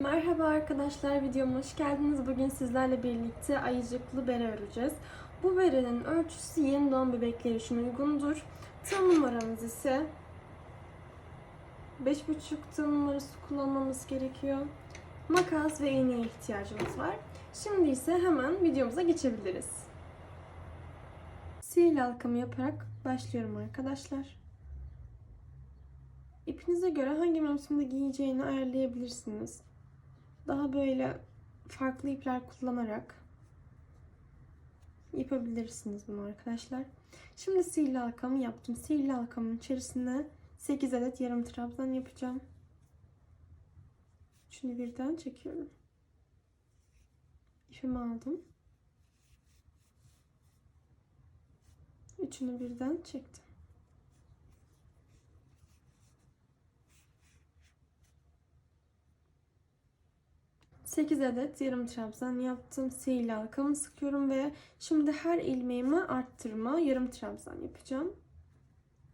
Merhaba arkadaşlar, videoma hoş geldiniz. Bugün sizlerle birlikte ayıcıklı bere öreceğiz. Bu berenin ölçüsü yeni doğan bebekler için uygundur. Tığ numaramız ise 5,5 tığ numarası kullanmamız gerekiyor. Makas ve iğneye ihtiyacımız var. Şimdi ise hemen videomuza geçebiliriz. Sihirli halkamı yaparak başlıyorum arkadaşlar. İpinize göre hangi mevsimde giyeceğini ayarlayabilirsiniz daha böyle farklı ipler kullanarak yapabilirsiniz bunu arkadaşlar. Şimdi sihirli halkamı yaptım. Sihirli halkamın içerisine 8 adet yarım trabzan yapacağım. Şimdi birden çekiyorum. İpimi aldım. Üçünü birden çektim. 8 adet yarım trabzan yaptım. Sihirli halkamı sıkıyorum ve şimdi her ilmeğimi arttırma yarım trabzan yapacağım.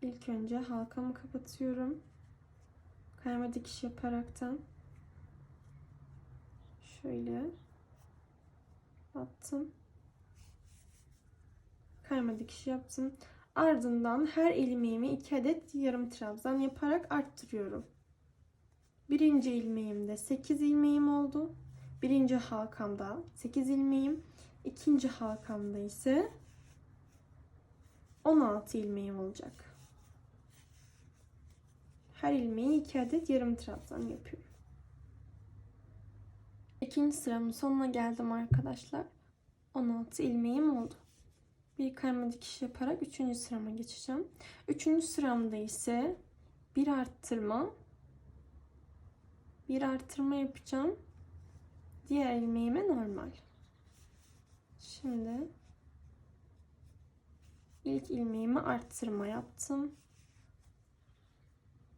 İlk önce halkamı kapatıyorum. Kayma dikiş yaparaktan şöyle attım. Kayma dikiş yaptım. Ardından her ilmeğimi 2 adet yarım trabzan yaparak arttırıyorum. Birinci ilmeğimde 8 ilmeğim oldu. Birinci halkamda 8 ilmeğim. ikinci halkamda ise 16 ilmeğim olacak. Her ilmeği 2 adet yarım trabzan yapıyorum. İkinci sıramın sonuna geldim arkadaşlar. 16 ilmeğim oldu. Bir kayma dikiş yaparak üçüncü sırama geçeceğim. Üçüncü sıramda ise bir arttırma, bir artırma yapacağım. Diğer ilmeğime normal. Şimdi ilk ilmeğimi arttırma yaptım.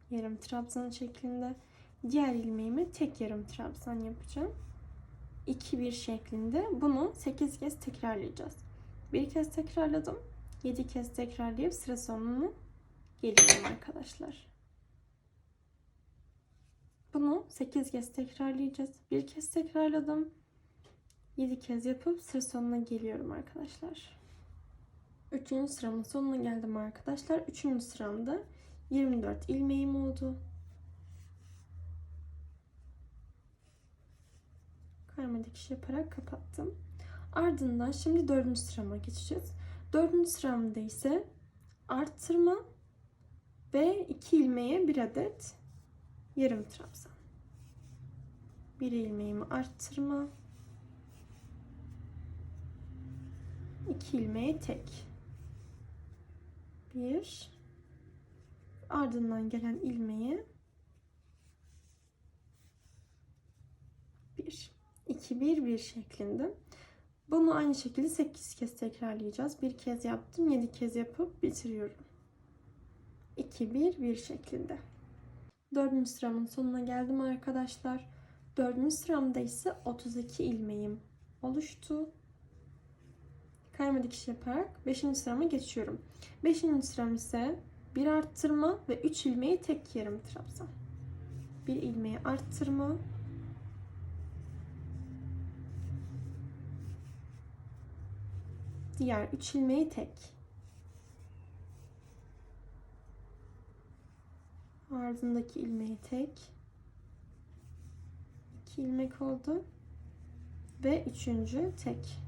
Yarım trabzan şeklinde. Diğer ilmeğimi tek yarım trabzan yapacağım. 2 bir şeklinde. Bunu 8 kez tekrarlayacağız. Bir kez tekrarladım. 7 kez tekrarlayıp sıra sonunu geliyorum arkadaşlar. Bunu 8 kez tekrarlayacağız. Bir kez tekrarladım. 7 kez yapıp sıra sonuna geliyorum arkadaşlar. Üçüncü sıramın sonuna geldim arkadaşlar. Üçüncü sıramda 24 ilmeğim oldu. Karma dikiş yaparak kapattım. Ardından şimdi dördüncü sırama geçeceğiz. Dördüncü sıramda ise arttırma ve iki ilmeğe bir adet yarım trabzan. Bir ilmeğimi arttırma. iki ilmeğe tek. Bir. Ardından gelen ilmeği bir. iki bir bir şeklinde. Bunu aynı şekilde 8 kez tekrarlayacağız. Bir kez yaptım. 7 kez yapıp bitiriyorum. 2 1 1 şeklinde. Dördüncü sıramın sonuna geldim arkadaşlar. Dördüncü sıramda ise 32 ilmeğim oluştu. Kayma dikiş yaparak 5. sırama geçiyorum. 5. sıram ise bir arttırma ve 3 ilmeği tek yarım trabzan. Bir ilmeği arttırma. Diğer 3 ilmeği tek. Ardındaki ilmeği tek. 2 ilmek oldu. Ve üçüncü tek.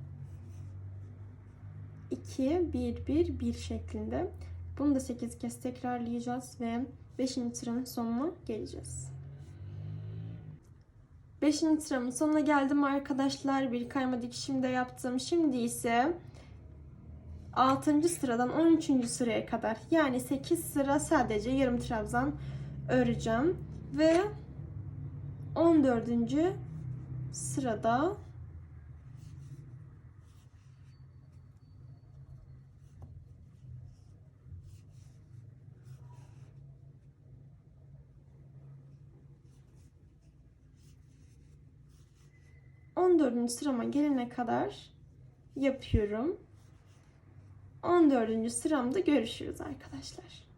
2 1 1 1 şeklinde. Bunu da 8 kez tekrarlayacağız ve 5. sıranın sonuna geleceğiz. 5. sıramın sonuna geldim arkadaşlar. Bir kayma dikişim de yaptım. Şimdi ise 6. sıradan 13. sıraya kadar yani 8 sıra sadece yarım trabzan öreceğim ve 14. sırada On dördüncü sırama gelene kadar yapıyorum. 14. sıramda görüşürüz arkadaşlar.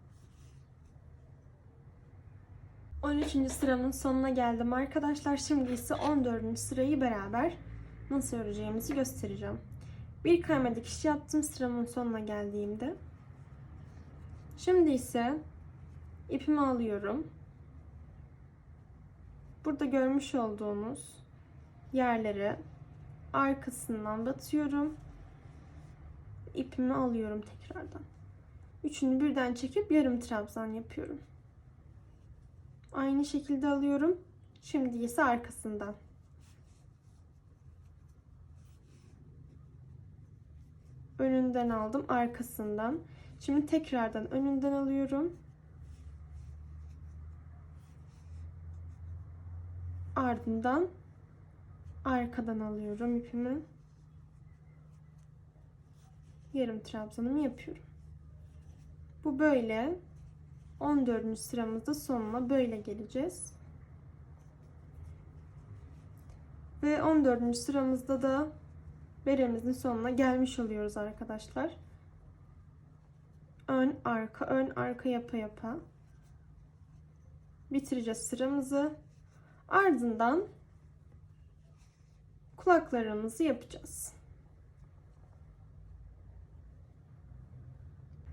13. sıramın sonuna geldim arkadaşlar. Şimdi ise 14. sırayı beraber nasıl öreceğimizi göstereceğim. Bir kayma dikiş yaptım sıramın sonuna geldiğimde. Şimdi ise ipimi alıyorum. Burada görmüş olduğunuz yerlere arkasından batıyorum. İpimi alıyorum tekrardan. Üçünü birden çekip yarım trabzan yapıyorum. Aynı şekilde alıyorum. Şimdi ise arkasından. Önünden aldım, arkasından. Şimdi tekrardan önünden alıyorum. Ardından arkadan alıyorum ipimi. Yarım trabzanımı yapıyorum. Bu böyle 14. sıramızda sonuna böyle geleceğiz. Ve 14. sıramızda da beremizin sonuna gelmiş oluyoruz arkadaşlar. Ön arka ön arka yapa yapa bitireceğiz sıramızı. Ardından kulaklarımızı yapacağız.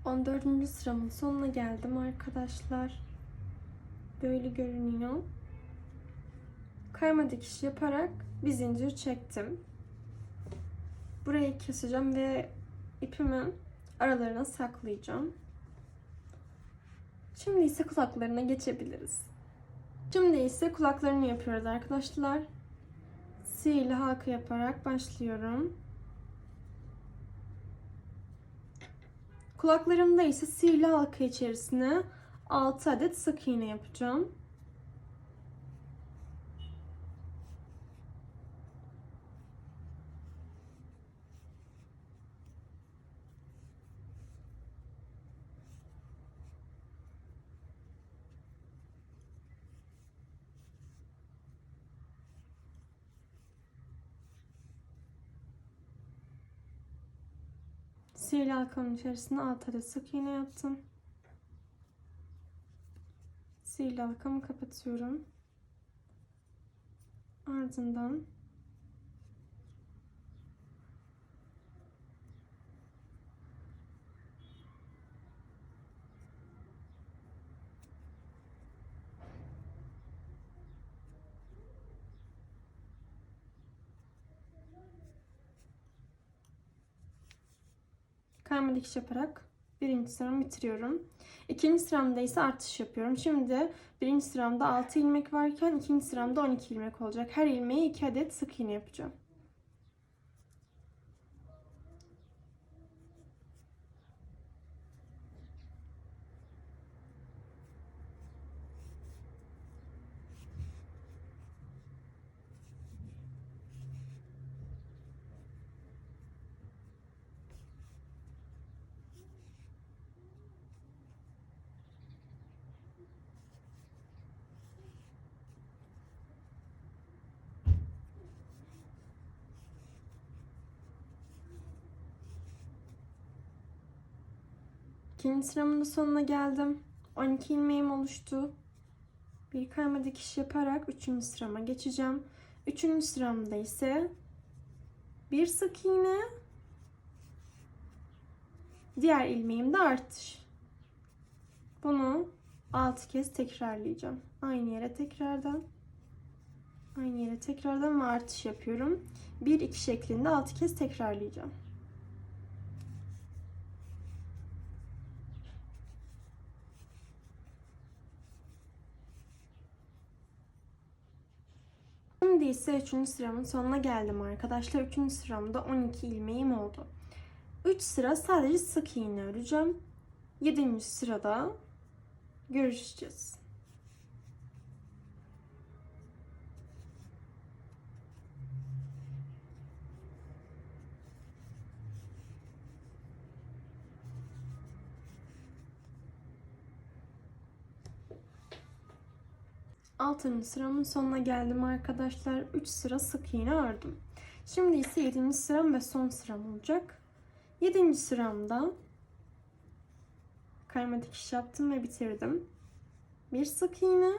14. sıramın sonuna geldim arkadaşlar. Böyle görünüyor. Kayma dikiş yaparak bir zincir çektim. Burayı keseceğim ve ipimi aralarına saklayacağım. Şimdi ise kulaklarına geçebiliriz. Şimdi ise kulaklarını yapıyoruz arkadaşlar. Sihirli halka yaparak başlıyorum. Kulaklarımda ise sihirli halka içerisine 6 adet sık iğne yapacağım. Sihirli halkanın içerisine 6 adet sık iğne yaptım. Sihirli halkamı kapatıyorum. Ardından kayma dikiş yaparak birinci sıramı bitiriyorum. İkinci sıramda ise artış yapıyorum. Şimdi birinci sıramda 6 ilmek varken ikinci sıramda 12 ilmek olacak. Her ilmeğe 2 adet sık iğne yapacağım. İkinci sıramın da sonuna geldim. 12 ilmeğim oluştu. Bir kayma dikiş yaparak üçüncü sırama geçeceğim. Üçüncü sıramda ise bir sık iğne, diğer ilmeğimde artış. Bunu 6 kez tekrarlayacağım. Aynı yere tekrardan aynı yere tekrardan ve artış yapıyorum. 1 2 şeklinde 6 kez tekrarlayacağım. Şimdi ise 3. sıramın sonuna geldim arkadaşlar. 3. sıramda 12 ilmeğim oldu. 3 sıra sadece sık iğne öreceğim. 7. sırada görüşeceğiz. Altıncı sıramın sonuna geldim arkadaşlar. 3 sıra sık iğne ördüm. Şimdi ise 7. sıram ve son sıram olacak. 7. sıramda kayma dikiş yaptım ve bitirdim. Bir sık iğne,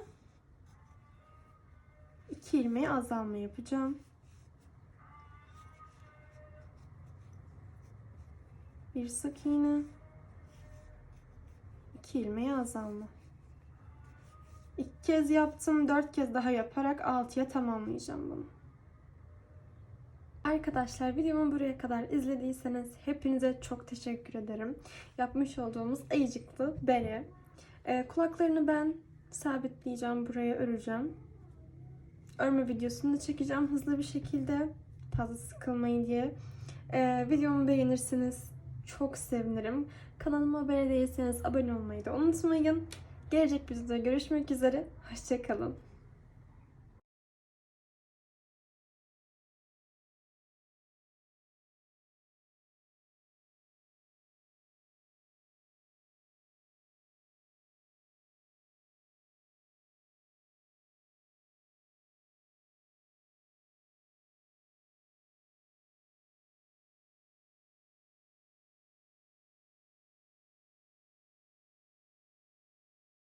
2 ilmeği azalma yapacağım. Bir sık iğne. 2 ilmeği azalma. İki kez yaptım. Dört kez daha yaparak 6'ya tamamlayacağım bunu. Arkadaşlar videomu buraya kadar izlediyseniz hepinize çok teşekkür ederim. Yapmış olduğumuz ayıcıklı bere. Ee, kulaklarını ben sabitleyeceğim. Buraya öreceğim. Örme videosunu da çekeceğim hızlı bir şekilde. Fazla sıkılmayın diye. Ee, videomu beğenirsiniz. Çok sevinirim. Kanalıma abone değilseniz abone olmayı da unutmayın. Gelecek videoda görüşmek üzere. Hoşçakalın.